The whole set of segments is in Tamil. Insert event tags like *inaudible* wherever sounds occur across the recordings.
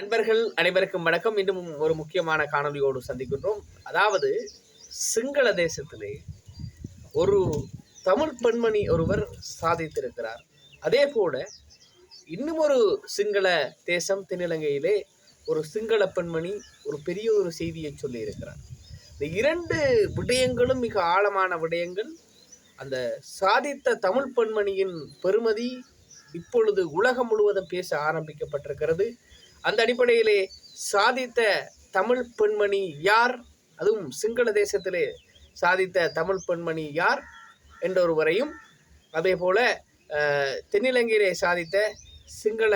நண்பர்கள் அனைவருக்கும் வணக்கம். இன்னும் ஒரு முக்கியமான காணொலியோடு சந்திக்கின்றோம். அதாவது சிங்கள தேசத்திலே ஒரு தமிழ் பெண்மணி ஒருவர் சாதித்திருக்கிறார். அதே போல இன்னும் ஒரு சிங்கள தேசம் தென்னிலங்கையிலே ஒரு சிங்கள பெண்மணி ஒரு பெரிய ஒரு செய்தியை சொல்லியிருக்கிறார். இந்த இரண்டு விடயங்களும் மிக ஆழமான விடயங்கள். அந்த சாதித்த தமிழ் பெண்மணியின் பெருமதி இப்பொழுது உலகம் முழுவதும் பேச ஆரம்பிக்கப்பட்டிருக்கிறது. அந்த அடிப்படையிலே சாதித்த தமிழ் பெண்மணி யார்? அதுவும் சிங்கள தேசத்திலே சாதித்த தமிழ் பெண்மணி யார்? என்றொருவரையும் அதே போல தென்னிலங்கையிலே சாதித்த சிங்கள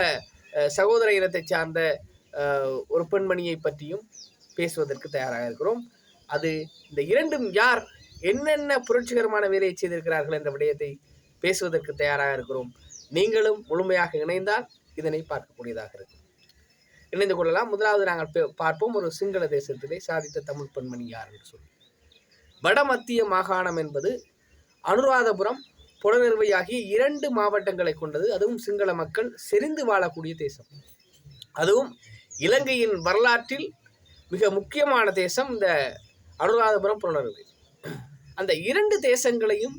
சகோதர இனத்தைச் சார்ந்த ஒரு பெண்மணியை பற்றியும் பேசுவதற்கு தயாராக இருக்கிறோம். அது இந்த இரண்டும் யார்? என்னென்ன புரட்சிகரமான வேலையை செய்திருக்கிறார்கள் என்ற விடயத்தை பேசுவதற்கு தயாராக இருக்கிறோம். நீங்களும் முழுமையாக இணைந்தால் இதனை பார்க்கக்கூடியதாக இருக்கும். இணைந்து கொள்ளலாம். முதலாவது நாங்கள் பார்ப்போம் ஒரு சிங்கள தேசத்திலே சாதித்த தமிழ் பெண்மணி யார் என்று சொல்லி. வடமத்திய மாகாணம் என்பது அனுராதபுரம் புலனறுவை ஆகிய இரண்டு மாவட்டங்களை கொண்டது. அதுவும் சிங்கள மக்கள் செறிந்து வாழக்கூடிய தேசம். அதுவும் இலங்கையின் வரலாற்றில் மிக முக்கியமான தேசம் இந்த அனுராதபுரம் புலனறுவை அந்த இரண்டு தேசங்களையும்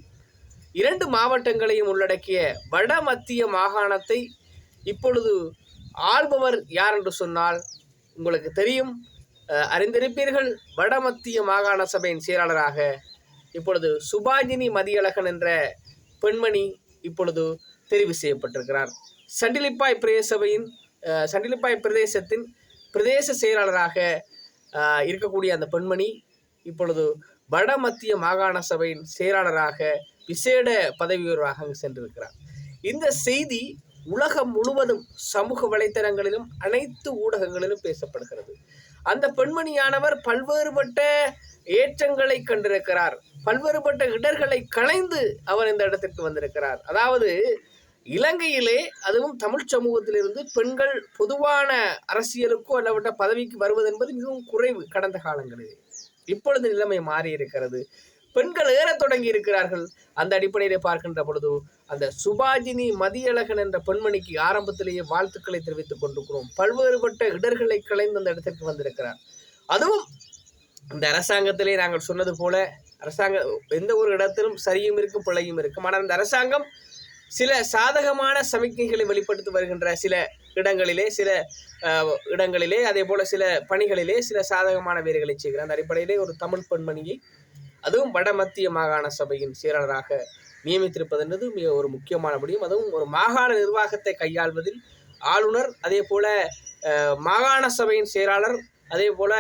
இரண்டு மாவட்டங்களையும் உள்ளடக்கிய வடமத்திய மாகாணத்தை இப்பொழுது ஆள்பவர் யார் என்று சொன்னால் உங்களுக்கு தெரியும். அறிந்திருப்பீர்கள் வடமத்திய மாகாண சபையின் செயலாளராக இப்பொழுது சுபாஜினி மதியழகன் என்ற பெண்மணி இப்பொழுது தெரிவு செய்யப்பட்டிருக்கிறார். சண்டிலிப்பாய் பிரதேச சபையின் சண்டிலிப்பாய் பிரதேசத்தின் பிரதேச செயலாளராக இருக்கக்கூடிய அந்த பெண்மணி இப்பொழுது வடமத்திய மாகாண சபையின் செயலாளராக விசேட பதவி உயர்வாக அங்கு சென்றிருக்கிறார். இந்த செய்தி உலகம் முழுவதும் சமூக வலைத்தளங்களிலும் அனைத்து ஊடகங்களிலும் பேசப்படுகிறது. அந்த பெண்மணியானவர் பல்வேறுபட்ட ஏற்றங்களை கண்டிருக்கிறார். பல்வேறுபட்ட இடர்களை களைந்து அவர் இந்த இடத்திற்கு வந்திருக்கிறார். அதாவது இலங்கையிலே அதுவும் தமிழ் சமூகத்திலிருந்து பெண்கள் பொதுவான அரசியலுக்கோ அல்லவிட்ட பதவிக்கு வருவது என்பது மிகவும் குறைவு கடந்த காலங்களிலே. இப்பொழுது நிலைமை மாறி இருக்கிறது பெண்கள் ஏறத் தொடங்கி இருக்கிறார்கள். அந்த அடிப்படையிலே பார்க்கின்ற பொழுது அந்த சுபாஜினி மதியழகன் என்ற பெண்மணிக்கு ஆரம்பத்திலேயே வாழ்த்துக்களை தெரிவித்துக் கொண்டிருக்கிறோம். பல்வேறுபட்ட இடர்களை களைந்து அந்த இடத்திற்கு வந்திருக்கிறார். அதுவும் இந்த அரசாங்கத்திலே நாங்கள் சொன்னது போல அரசாங்க எந்த ஒரு இடத்திலும் சரியும் இருக்கும் பிழையும் இருக்கும். ஆனால் அந்த அரசாங்கம் சில சாதகமான சமிக்ஞைகளை வெளிப்படுத்தி வருகின்ற சில இடங்களிலே சில இடங்களிலே அதே போல சில பணிகளிலே சில சாதகமான வேலைகளை செய்கிறார். அந்த அடிப்படையிலே ஒரு தமிழ் பெண்மணியை அதுவும் வடமத்திய மாகாண சபையின் செயலாளராக நியமித்திருப்பது என்பது மிக ஒரு முக்கியமான முடியும். அதுவும் ஒரு மாகாண நிர்வாகத்தை கையாள்வதில் ஆளுநர் அதே போல மாகாண சபையின் செயலாளர் அதே போல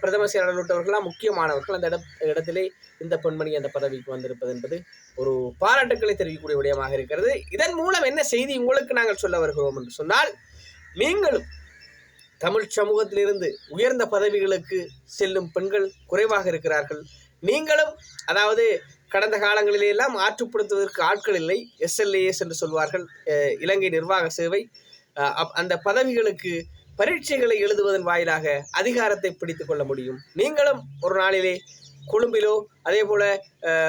பிரதம செயலாளர் உள்ளிட்டவர்கள்லாம் முக்கியமானவர்கள். அந்த இட இடத்திலே இந்த பெண்மணி அந்த பதவிக்கு வந்திருப்பது என்பது ஒரு பாராட்டுக்களை தெரிவிக்கக்கூடிய விடயமாக இருக்கிறது. இதன் மூலம் என்ன செய்தி உங்களுக்கு நாங்கள் சொல்ல வருகிறோம் என்று சொன்னால் நீங்களும் தமிழ் சமூகத்திலிருந்து உயர்ந்த பதவிகளுக்கு செல்லும் பெண்கள் குறைவாக இருக்கிறார்கள். நீங்களும் அதாவது கடந்த காலங்களிலெல்லாம் ஆற்றுப்படுத்துவதற்கு ஆட்கள் இல்லை. எஸ்எல்ஏஎஸ் என்று சொல்வார்கள் இலங்கை நிர்வாக சேவை. அப்- அந்த பதவிகளுக்கு பரீட்சைகளை எழுதுவதன் வாயிலாக அதிகாரத்தை பிடித்து கொள்ள முடியும். நீங்களும் ஒரு நாளிலே கொழும்பிலோ அதே போல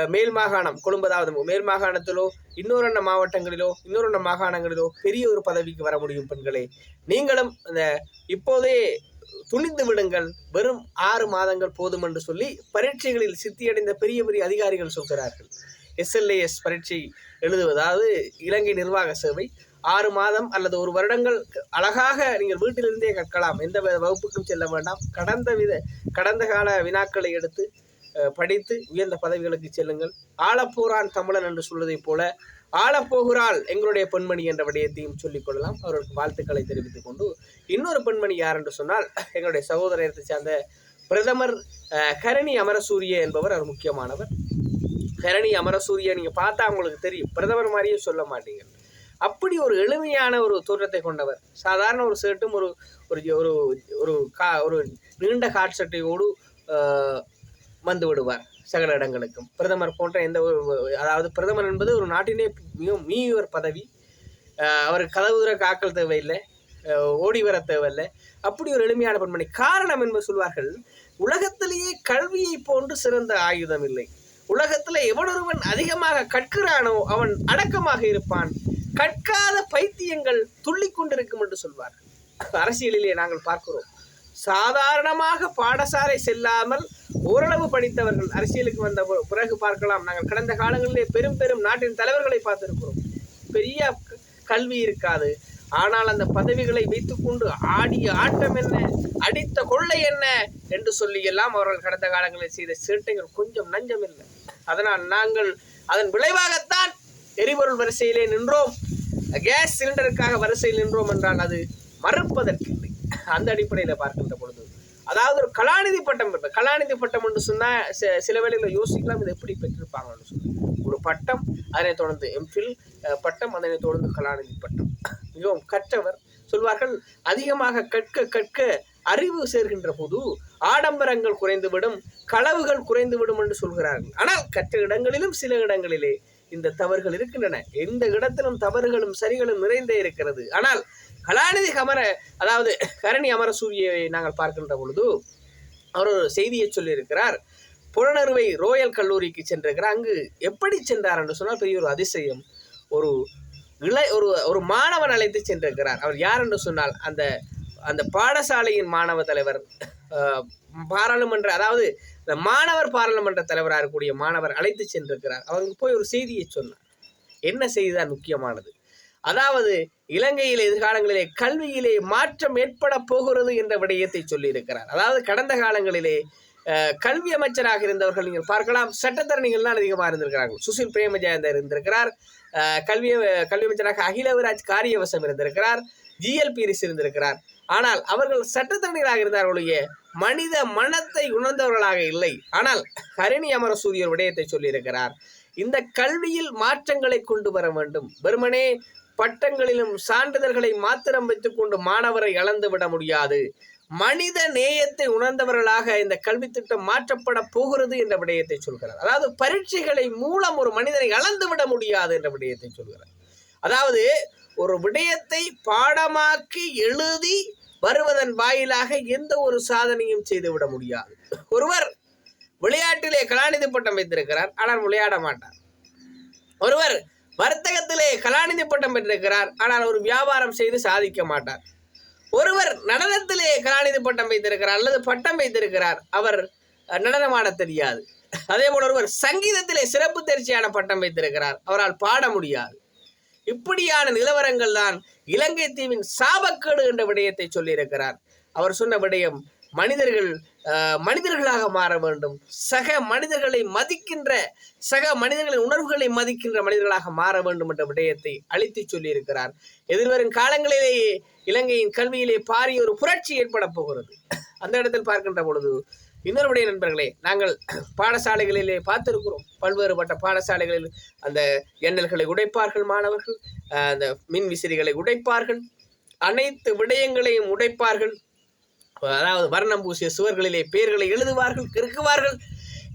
மேல் மாகாணம் கொழும்பு அதாவது மேல் மாகாணத்திலோ இன்னொரு அண்ண மாவட்டங்களிலோ இன்னொரு அண்ண மாகாணங்களிலோ பெரிய ஒரு பதவிக்கு வர முடியும் பெண்களே. நீங்களும் அந்த இப்போதே துணிந்து விடுங்கள் வெறும் ஆறு மாதங்கள் போதும் என்று சொல்லி பரீட்சைகளில் சித்தியடைந்த பெரிய பெரிய அதிகாரிகள் சொல்கிறார்கள். எஸ்எல்ஏஎஸ் பரீட்சை எழுதுவது அதாவது இலங்கை நிர்வாக சேவை. ஆறு மாதம் அல்லது ஒரு வருடங்கள் அழகாக நீங்கள் வீட்டிலிருந்தே கற்கலாம். எந்த வகுப்புக்கும் செல்ல வேண்டாம். கடந்த வித கடந்த கால வினாக்களை எடுத்து படித்து உயர்ந்த பதவிகளுக்கு செல்லுங்கள். ஆளப்போரான் தமிழன் என்று சொல்வதைப் போல ஆளப்போகிறாள் எங்களுடைய பெண்மணி என்ற விடயத்தையும் சொல்லிக் கொள்ளலாம். அவர்களுக்கு வாழ்த்துக்களை தெரிவித்துக் கொண்டு இன்னொரு பெண்மணி யார் என்று சொன்னால் எங்களுடைய சகோதரத்தை சார்ந்த பிரதமர் கரணி அமரசூரிய என்பவர் அவர் முக்கியமானவர். கரணி அமரசூரிய நீங்க பார்த்தா உங்களுக்கு தெரியும். பிரதமர் மாதிரியே சொல்ல மாட்டீங்க. அப்படி ஒரு எளிமையான ஒரு தோற்றத்தை கொண்டவர். சாதாரண ஒரு ஷர்ட்டும் ஒரு ஒரு ஒரு ஒரு கா ஒரு நீண்ட காட் சட்டையோடு வந்து விடுவார். சகல இடங்களுக்கும். பிரதமர் போன்ற எந்த ஒரு அதாவது பிரதமர் என்பது ஒரு நாட்டினே மிக மீவர் பதவி. அவர் அவருக்கு காக்கல் தேவையில்லை. ஓடி வர தேவையில்லை. அப்படி ஒரு எளிமையான பெண்மணி. காரணம் என்பது சொல்வார்கள் உலகத்திலேயே கல்வியை போன்று சிறந்த ஆயுதம் இல்லை. உலகத்தில் எவனொருவன் அதிகமாக கற்கிறானோ அவன் அடக்கமாக இருப்பான். கற்காத பைத்தியங்கள் துள்ளி கொண்டிருக்கும் என்று சொல்வார்கள். அரசியலிலே நாங்கள் பார்க்கிறோம். சாதாரணமாக பாடசாலை செல்லாமல் ஓரளவு படித்தவர்கள் அரசியலுக்கு வந்த பிறகு பார்க்கலாம். நாங்கள் கடந்த காலங்களிலே பெரும் பெரும் நாட்டின் தலைவர்களை பார்த்திருக்கிறோம். பெரிய க- கல்வி இருக்காது. ஆனால் அந்த பதவிகளை வைத்துக்கொண்டு ஆடிய ஆட்டம் என்ன? அடித்த கொள்ளை என்ன? என்று சொல்லி எல்லாம் அவர்கள் கடந்த காலங்களில் செய்த சேட்டைகள் கொஞ்சம் நஞ்சம் இல்லை. அதனால் நாங்கள் அதன் விளைவாகத்தான் எரிபொருள் வரிசையிலே நின்றோம். கேஸ் சிலிண்டருக்காக வரிசையில் நின்றோம் என்றால் அது மறுப்பதற்கில்லை. அந்த அடிப்படையில் பார்க்கின்ற பொழுது. அதாவது ஒரு கலாநிதி பட்டம் பெற்ற கலாநிதி பட்டம் என்று சொன்னால் சில வேளையில் யோசிக்கலாம் இது எப்படி பெற்றிருப்பாங்கன்னு சொல்லி ஒரு பட்டம் அதனைத் தொடர்ந்து எம்ஃபில் பட்டம் அதனைத் தொடர்ந்து கலாநிதி பட்டம். மிகவும் கற்றவர். சொல்வார்கள் அதிகமாக கற்க கற்க அறிவு சேர்கின்ற போது ஆடம்பரங்கள் குறைந்துவிடும் களவுகள் குறைந்துவிடும் என்று சொல்கிறார்கள். ஆனால் கற்ற இடங்களிலும் சில இடங்களிலே இந்த தவறுகள் இருக்கின்றன. எந்த இடத்திலும் தவறுகளும் சரிகளும் நிறைந்தே இருக்கிறது. ஆனால் கலாநிதி கமர அதாவது கரணி அமர அமரசூரியை நாங்கள் பார்க்கின்ற பொழுது அவர் ஒரு செய்தியை சொல்லியிருக்கிறார். புலனறுவை ரோயல் கல்லூரிக்கு சென்றிருக்கிறார். அங்கு எப்படி சென்றார் என்று சொன்னால் பெரிய ஒரு அதிசயம். ஒரு இளை ஒரு ஒரு மாணவன் அழைத்து சென்றிருக்கிறார். அவர் யார் என்று சொன்னால் அந்த அந்த பாடசாலையின் மாணவ தலைவர் பாராளுமன்ற அதாவது இந்த மாணவர் பாராளுமன்ற தலைவராக இருக்கக்கூடிய மாணவர் அழைத்து சென்றிருக்கிறார். அவருக்கு போய் ஒரு செய்தியை சொன்னார். என்ன செய்திதான் முக்கியமானது? அதாவது இலங்கையில் எதிர்காலங்களிலே கல்வியிலே மாற்றம் ஏற்பட போகிறது என்ற விடயத்தை சொல்லியிருக்கிறார். அதாவது கடந்த காலங்களிலே கல்வி அமைச்சராக இருந்தவர்கள் நீங்கள் பார்க்கலாம் சட்டத்தரணிகள் தான் அதிகமாக இருந்திருக்கிறார்கள். சுசில் பிரேமஜயந்தர் இருந்திருக்கிறார். கல்வி கல்வி அமைச்சராக அகிலவிராஜ் காரியவசம் இருந்திருக்கிறார். ஜிஎல் பீரிஸ் இருந்திருக்கிறார். ஆனால் அவர்கள் சட்டத்தரணிகளாக இருந்தார்களுடைய மனித மனத்தை உணர்ந்தவர்களாக இல்லை. ஆனால் ஹரிணி அமரசூரியர் விடயத்தை சொல்லியிருக்கிறார். இந்த கல்வியில் மாற்றங்களை கொண்டு வர வேண்டும். வெறுமனே பட்டங்களிலும் சான்றிதழ்களை மாத்திரம் வைத்துக்கொண்டு மாணவரை இழந்து விட முடியாது. மனித நேயத்தை உணர்ந்தவர்களாக இந்த கல்வி திட்டம் மாற்றப்பட போகிறது என்ற விடயத்தை சொல்கிறார். அதாவது பரீட்சைகளை மூலம் ஒரு மனிதனை இழந்து விட முடியாது என்ற விடயத்தை சொல்கிறார். அதாவது ஒரு விடயத்தை பாடமாக்கி எழுதி வருவதன் வாயிலாக எந்த ஒரு சாதனையும் செய்துவிட முடியாது. ஒருவர் விளையாட்டிலே கலாநிதி பட்டம் வைத்திருக்கிறார் ஆனால் விளையாட மாட்டார். ஒருவர் வர்த்தகத்திலே கலாநிதி பட்டம் பெற்றிருக்கிறார் ஆனால் ஒரு வியாபாரம் செய்து சாதிக்க மாட்டார். ஒருவர் நடனத்திலே கலாநிதி பட்டம் வைத்திருக்கிறார் அல்லது பட்டம் வைத்திருக்கிறார் அவர் அஹ், நடனமாட தெரியாது. அதே போல ஒருவர் சங்கீதத்திலே சிறப்பு தேர்ச்சியான பட்டம் வைத்திருக்கிறார் அவரால் பாட முடியாது. இப்படியான நிலவரங்கள் தான் இலங்கை தீவின் சாபக்கேடு என்ற விடயத்தை சொல்லியிருக்கிறார். அவர் சொன்ன விடயம் மனிதர்கள் மனிதர்களாக மாற வேண்டும். சக மனிதர்களை மதிக்கின்ற சக மனிதர்களின் உணர்வுகளை மதிக்கின்ற மனிதர்களாக மாற வேண்டும் என்ற விடயத்தை அழித்து சொல்லியிருக்கிறார். எதிர்வரும் காலங்களிலேயே இலங்கையின் கல்வியிலே பாரிய ஒரு புரட்சி ஏற்பட போகிறது. அந்த இடத்தில் பார்க்கின்ற பொழுது இன்னொருடைய நண்பர்களே நாங்கள் *clears throat* பாடசாலைகளிலே பார்த்திருக்கிறோம். பல்வேறுபட்ட பாடசாலைகளில் அந்த எண்ணல்களை உடைப்பார்கள் மாணவர்கள் அந்த மின் விசிறிகளை உடைப்பார்கள் அனைத்து விடயங்களையும் உடைப்பார்கள். அதாவது வர்ணம் பூசிய சுவர்களிலே பெயர்களை எழுதுவார்கள் கிறுக்குவார்கள்.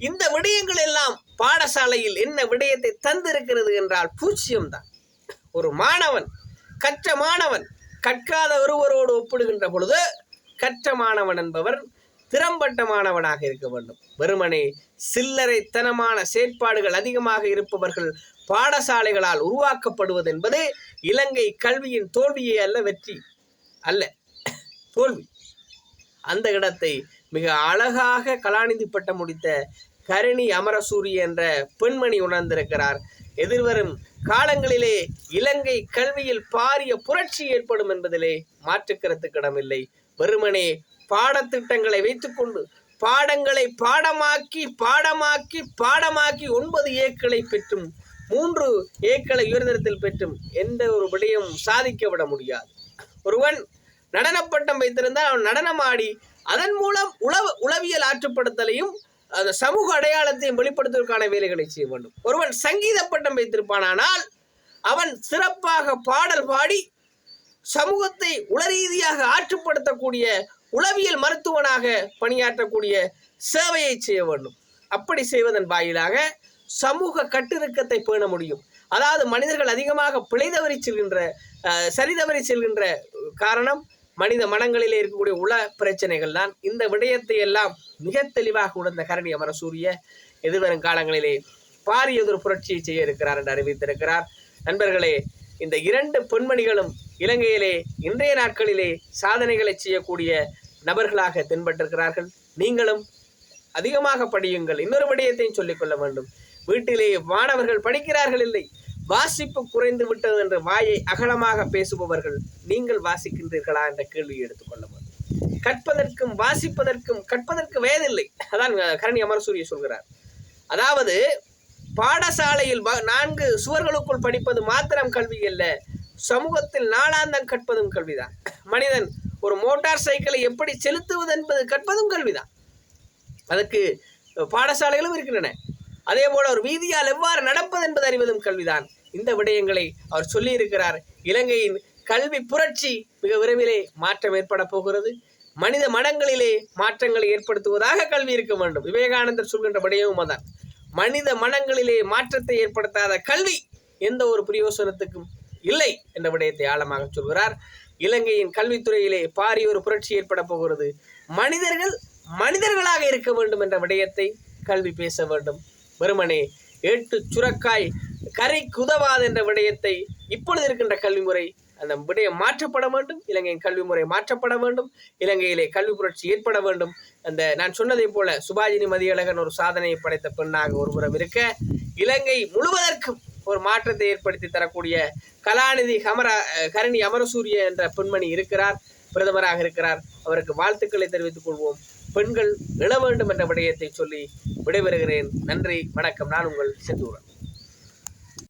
இந்த விடயங்கள் எல்லாம் பாடசாலையில் என்ன விடயத்தை தந்திருக்கிறது என்றால் பூச்சியம்தான். ஒரு மாணவன் கற்ற மாணவன் கற்காத ஒருவரோடு ஒப்பிடுகின்ற பொழுது கற்ற மாணவன் என்பவர் திறம்பட்ட மாணவனாக இருக்க வேண்டும். வெறுமனே சில்லறைத்தனமான செயற்பாடுகள் அதிகமாக இருப்பவர்கள் பாடசாலைகளால் உருவாக்கப்படுவது என்பது இலங்கை கல்வியின் தோல்வியே அல்ல வெற்றி அல்ல தோல்வி. அந்த இடத்தை மிக அழகாக கலாநிதி பட்டம் முடித்த கரணி அமரசூரி என்ற பெண்மணி உணர்ந்திருக்கிறார். எதிர்வரும் காலங்களிலே இலங்கை கல்வியில் பாரிய புரட்சி ஏற்படும் என்பதிலே மாற்றுக்கருத்துக்கு இடமில்லை. வெறுமனே பாடத்திட்டங்களை வைத்துக்கொண்டு பாடங்களை பாடமாக்கி பாடமாக்கி பாடமாக்கி ஒன்பது ஏக்களை பெற்றும் மூன்று ஏக்களை உயர்தரத்தில் பெற்றும் எந்த ஒரு விடயம் சாதிக்க விட முடியாது. ஒருவன் நடனப்பட்டம் வைத்திருந்தால் அவன் நடனமாடி அதன் மூலம் உளவ உளவியல் ஆற்றுப்படுத்தலையும் அந்த சமூக அடையாளத்தையும் வெளிப்படுத்துவதற்கான வேலைகளை செய்ய வேண்டும். ஒருவன் சங்கீத பட்டம் வைத்திருப்பானானால் அவன் சிறப்பாக பாடல் பாடி சமூகத்தை உளரீதியாக ஆற்றுப்படுத்தக்கூடிய உளவியல் மருத்துவனாக பணியாற்றக்கூடிய சேவையை செய்ய வேண்டும். அப்படி செய்வதன் வாயிலாக சமூக கட்டிருக்கத்தை பேண முடியும். அதாவது மனிதர்கள் அதிகமாக பிழை தவறி செல்கின்ற அஹ், செல்கின்ற காரணம் மனித மனங்களிலே இருக்கக்கூடிய உள பிரச்சனைகள் தான். இந்த விடயத்தை எல்லாம் மிக தெளிவாக உணர்ந்த கரணி அமரசூரிய எதிர்வரும் காலங்களிலே பாரியதொரு புரட்சியை செய்ய இருக்கிறார் என்று அறிவித்திருக்கிறார். நண்பர்களே இந்த இரண்டு பெண்மணிகளும் இலங்கையிலே இன்றைய நாட்களிலே சாதனைகளை செய்யக்கூடிய நபர்களாக தென்பட்டிருக்கிறார்கள். நீங்களும் அதிகமாக படியுங்கள். இன்னொரு விடயத்தையும் சொல்லிக்கொள்ள வேண்டும். வீட்டிலே மாணவர்கள் படிக்கிறார்கள் இல்லை. வாசிப்பு குறைந்து விட்டது என்று வாயை அகலமாக பேசுபவர்கள் நீங்கள் வாசிக்கின்றீர்களா என்ற கேள்வியை எடுத்துக்கொள்ள வேண்டும். கற்பதற்கும் வாசிப்பதற்கும் கற்பதற்கு வயதில்லை. அதான் கரணி அமரசூரிய சொல்கிறார். அதாவது பாடசாலையில் வ- நான்கு சுவர்களுக்குள் படிப்பது மாத்திரம் கல்வி அல்ல. சமூகத்தில் நாளாந்தம் கற்பதும் கல்விதான். மனிதன் ஒரு மோட்டார் சைக்கிளை எப்படி செலுத்துவது என்பது கற்பதும் கல்விதான். அதுக்கு பாடசாலைகளும் இருக்கின்றன. அதே போல ஒரு வீதியால் எவ்வாறு நடப்பது என்பது அறிவதும் கல்விதான். இந்த விடயங்களை அவர் சொல்லியிருக்கிறார். இலங்கையின் கல்வி புரட்சி மிக விரைவிலே மாற்றம் ஏற்பட போகிறது. மனித மனங்களிலே மாற்றங்களை ஏற்படுத்துவதாக கல்வி இருக்க வேண்டும். விவேகானந்தர் சொல்கின்ற விடயமும் அதான். மனித மனங்களிலே மாற்றத்தை ஏற்படுத்தாத கல்வி எந்த ஒரு பிரயோசனத்துக்கும் இல்லை என்ற விடயத்தை ஆழமாக சொல்கிறார். இலங்கையின் கல்வித்துறையிலே பாரிய ஒரு புரட்சி ஏற்பட போகிறது. மனிதர்கள் மனிதர்களாக இருக்க வேண்டும் என்ற விடயத்தை கல்வி பேச வேண்டும். வெறுமனே ஏட்டு சுரக்காய் கரை குதவாது என்ற விடயத்தை இப்பொழுது இருக்கின்ற கல்வி முறை அந்த விடயம் மாற்றப்பட வேண்டும். இலங்கையின் கல்வி முறை மாற்றப்பட வேண்டும். இலங்கையிலே கல்வி புரட்சி ஏற்பட வேண்டும். அந்த நான் சொன்னதைப் போல சுபாஜினி மதியழகன் ஒரு சாதனையை படைத்த பெண்ணாக ஒருபுறம் இருக்க இலங்கை முழுவதற்கும் ஒரு மாற்றத்தை ஏற்படுத்தி தரக்கூடிய கலாநிதி ஹமரா கரணி அமரசூரிய என்ற பெண்மணி இருக்கிறார் பிரதமராக இருக்கிறார். அவருக்கு வாழ்த்துக்களை தெரிவித்துக் கொள்வோம். பெண்கள் எழ வேண்டும் என்ற விடயத்தை சொல்லி விடைபெறுகிறேன். நன்றி வணக்கம். நான் உங்கள் செந்தூரன்